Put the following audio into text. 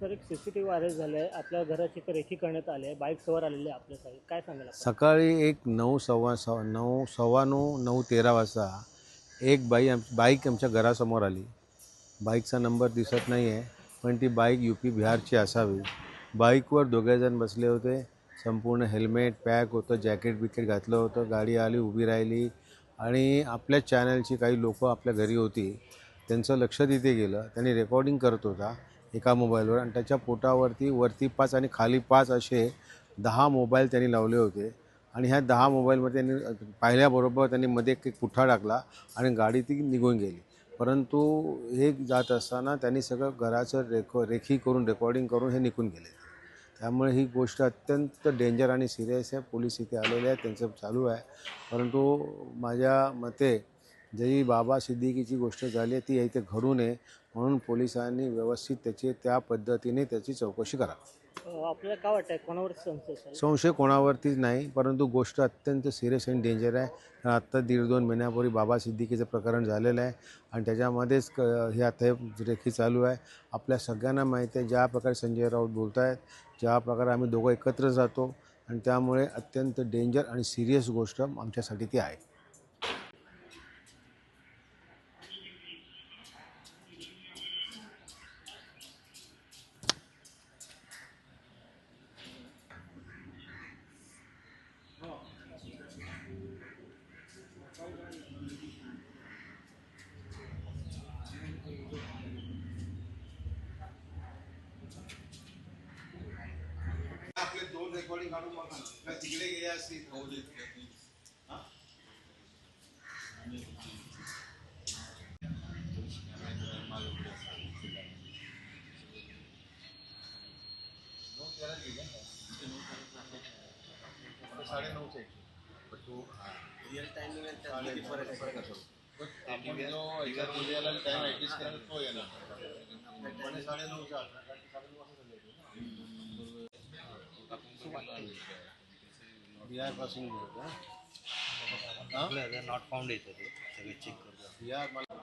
Sir एक C C T V viral झालं आहे. आपल्या घराची तर रेखी करण्यात आली आहे. बाईक सवार आलेले आहे साहेब काय सांगाल आपण? सकाळी एक नऊ सव्वा सव्वा नऊ सव्वा नऊ नऊ तेरा वाजता एक बाई आम बाईक आमच्या घरासमोर आली. बाईकचा नंबर दिसत नाही आहे पण ती बाईक यू पी बिहारची असावी. बाईकवर दोघेजण बसले होते. संपूर्ण हेल्मेट पॅक होतं जॅकेट बिकेट घातलं होतं. गाडी आली उभी राहिली. आणि आपल्या चॅनलची काही लोकं आपल्या घरी होती. त्यांचं लक्ष तिथे गेलं. त्यांनी रेकॉर्डिंग करत होता. एका मोबाईलवर. आणि त्याच्या पोटावरती वरती पाच आणि खाली पाच असे दहा मोबाईल त्यांनी लावले होते. आणि ह्या दहा मोबाईलमध्ये त्यांनी पाहिल्याबरोबर त्यांनी मध्ये एक पुठ्ठा टाकला आणि गाडी ती निघून गेली. परंतु हे जात असताना त्यांनी सगळं घराचं रेको रेखी करून रेकॉर्डिंग करून हे निघून गेले. त्यामुळे ही गोष्ट अत्यंत डेंजर आणि सिरियस आहे. पोलीस इथे आलेले आहेत त्यांचं चालू आहे. परंतु माझ्या मते जी बाबा सिद्दीकीची गोष्ट झाली आहे ती इथे घडू नये म्हणून पोलिसांनी व्यवस्थित त्याची त्या पद्धतीने त्याची चौकशी करावी अं, आपल्याला काय वाटतंय कोणावर संशय? संशय कोणावरतीच नाही परंतु गोष्ट अत्यंत सिरियस आणि डेंजर आहे. आत्ता दीड दोन महिन्यापूर्वी बाबा सिद्दीकीचं प्रकरण झालेलं आहे आणि त्याच्यामध्येच क हे आता रेखी चालू आहे. आपल्या सगळ्यांना माहिती आहे ज्या प्रकारे संजय राऊत बोलत आहेत ज्या प्रकारे आम्ही दोघं एकत्र जातो आणि त्यामुळे अत्यंत डेंजर आणि सिरियस गोष्ट आमच्यासाठी ती आहे. रेकॉर्डिंग काढून बघा ना. तिकडे गेले असतील हा? आपण जो हजार मुलीला टाइम ऍडजस्ट करायला तो येणार पण साडेनऊचा बिहारपासून नॉट फाउंड येतं ते सगळे चेक करतो. बिहार मला